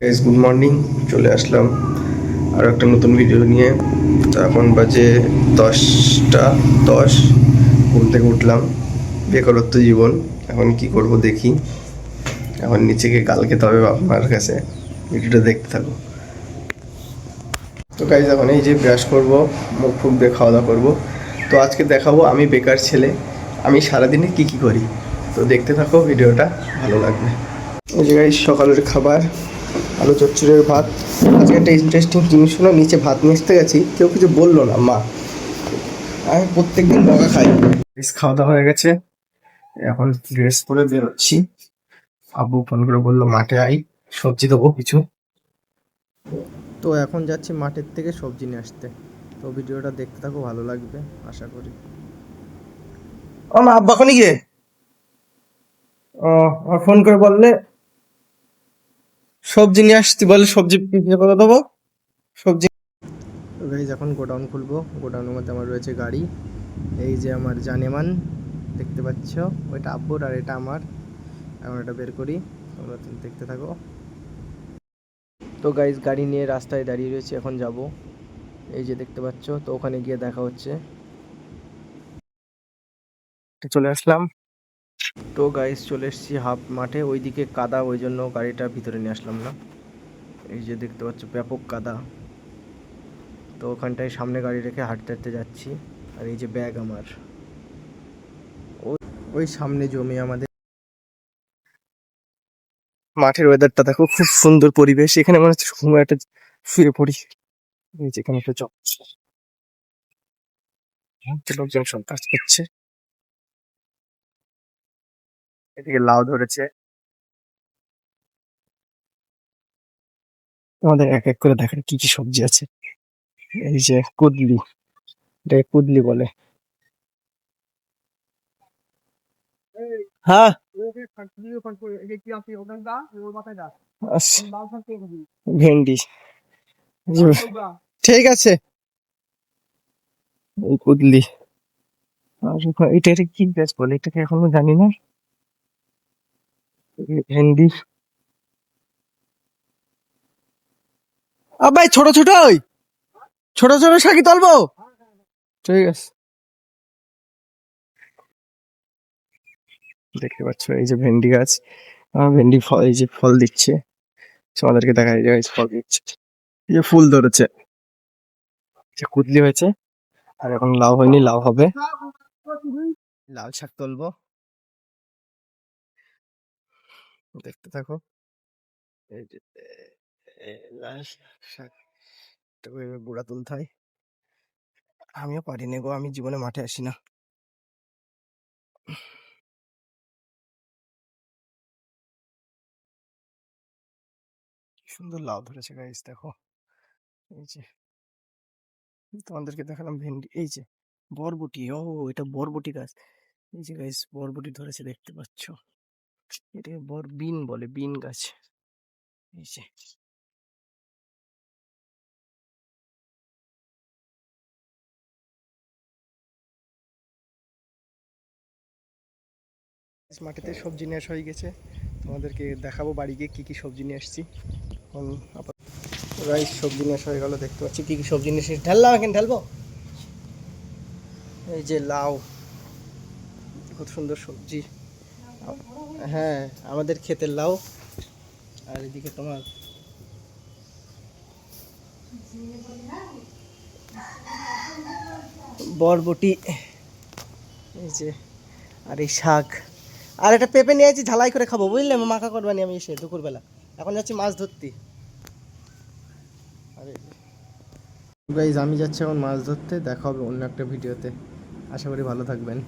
Guys good morning চলে আসলাম আর একটা নতুন ভিডিও নিয়ে। তো এখন বাজে দশটা, দশ। ঘুম থেকে উঠলাম। বেকারত্ব জীবন। এখন কি করব দেখি। এখন নিচে গিয়ে গাল খেতে হবে বাপ মার কাছে। ভিডিওটা দেখতে থাকো। তো গাইজ এখন এই যে ব্রাশ করব, মুখ ফুক দিয়ে খাওয়া দাওয়া করব। তো আজকে দেখাবো আমি বেকার ছেলে। আমি সারাদিনে কি কি করি? তো দেখতে থাকো, ভিডিওটা ভালো লাগবে। এই যে গাইজ সকালের খাবার। আলু চচ্চড়ের ভাত। আজকে একটা ইন্টারেস্টিং জিনিস হলো, নিচে ভাত মিশতে গেছি, কেউ কিছু বলল না, মা। আমি প্রত্যেক দিন বকা খাই। খাওয়া দাওয়া হয়ে গেছে। এখন ড্রেস পরে বেরোচ্ছি। আব্বু ফোন করে বলল, মাঠে আই সবজি দেবো কিছু। তো এখন যাচ্ছি মাঠের থেকে সবজি নিয়ে আসতে। তো ভিডিওটা দেখতে থাকো, ভালো লাগবে, আশা করি। মা, আব্বা খনি গিয়ে? ও আমার ফোন করে বললে সবজি নিয়ে আসছি বলে সবজি কথা দেবো সবজি গাইজ এখন গোডাউন খুলবো। গোডাউনের মধ্যে আমার রয়েছে গাড়ি। এই যে আমার জানেমান দেখতে পাচ্ছ? ওইটা আব্বুর আর এটা আমার। এখন এটা বের করি। তোমরা তুমি দেখতে থাকো। তো গাইজ গাড়ি নিয়ে রাস্তায় দাঁড়িয়ে রয়েছে এখন যাব। এই যে দেখতে পাচ্ছ তো ওখানে গিয়ে দেখা হচ্ছে। চলে আসলাম। তো গাইজ চলে এসেছি হাফ মাঠে। ওইদিকে কাদা, ওই জন্য গাড়িটা ভিতরে নিয়ে আসলাম না। এই যে দেখতে পাচ্ছ, ব্যাপক কাদা। তো ওখানটায় সামনে গাড়ি রেখে হাঁটতে হাঁটতে যাচ্ছি। আর এই যে ব্যাগ আমার। ওই সামনে জমি আমাদের। মাঠের ওয়েদারটা দেখো, খুব সুন্দর পরিবেশ। এখানে মনে হচ্ছে ঘুমে একটা শুয়ে পড়ি। এই যে এখানে একটা জব লোকজন সব কাজ করছে। এদিকে লাউ ধরেছে। আমাদের এক এক করে দেখেন কি কি সবজি আছে। এই যে কুদলি, এটাকে কুদলি বলে। হ্যাঁ? ভেন্ডি। ঠিক আছে। কুদলি। এটা কি গাছ বলে? এটাকে এখনও জানি না। ভেন্ডি। ভাই ছোট ছোট ওই। ছোট ছোট শাকি তুলবো? ঠিক আছে। দেখতে পাচ্ছ, এই যে ভেন্ডি গাছ। ভেন্ডি ফল, এই যে ফল দিচ্ছে। তোমাদেরকে দেখা যায় ফল দিচ্ছে। এই যে ফুল ধরেছে। যে কুদলি হয়েছে। আর এখন লাউ হয়নি, লাউ হবে। লাল শাক তুলবো। দেখতে থাকো। এই যে, এ- গুঁড়া তুলতে হয়। আমিও পারিনি গো, আমি জীবনে মাঠে আসি না। সুন্দর লাউ ধরেছে গাইস দেখো। এই যে। তোমাদেরকে দেখালাম ভেন্ডি, এই যে, বরবটি, ও, এটা বরবটি গাছ। এই যে গাইস বরবটি ধরেছে, দেখতে পাচ্ছ? এটাকে বর, বিন বলে, বিন গাছ। এই যে। মাটিতে সবজি নিয়ে আসা হয়ে গেছে। তোমাদেরকে দেখাবো বাড়ি গিয়ে কি কি সবজি নিয়ে আসছি। এখন রাইস সবজি নিয়ে আসা হয়ে গেল, দেখতে পাচ্ছি কি কি সবজি নিয়ে এসেছি ঢাললাম এখন ঢালবো? এই যে লাউ। কত সুন্দর সবজি। হ্যাঁ আমাদের ক্ষেতের লাউ। আর এদিকে তোমার বরবটি, এই যে, আর এই শাক। আর একটা পেঁপে নিয়ে আছি ঝালাই করে খাব, বুঝলে? মাখা করবানি আমি এসে দুপুরবেলা। এখন যাচ্ছি মাছ ধরতে। আরে। আমি যাচ্ছি এখন মাছ ধরতে, দেখা হবে অন্য একটা ভিডিওতে। আশা করি ভালো থাকবেন।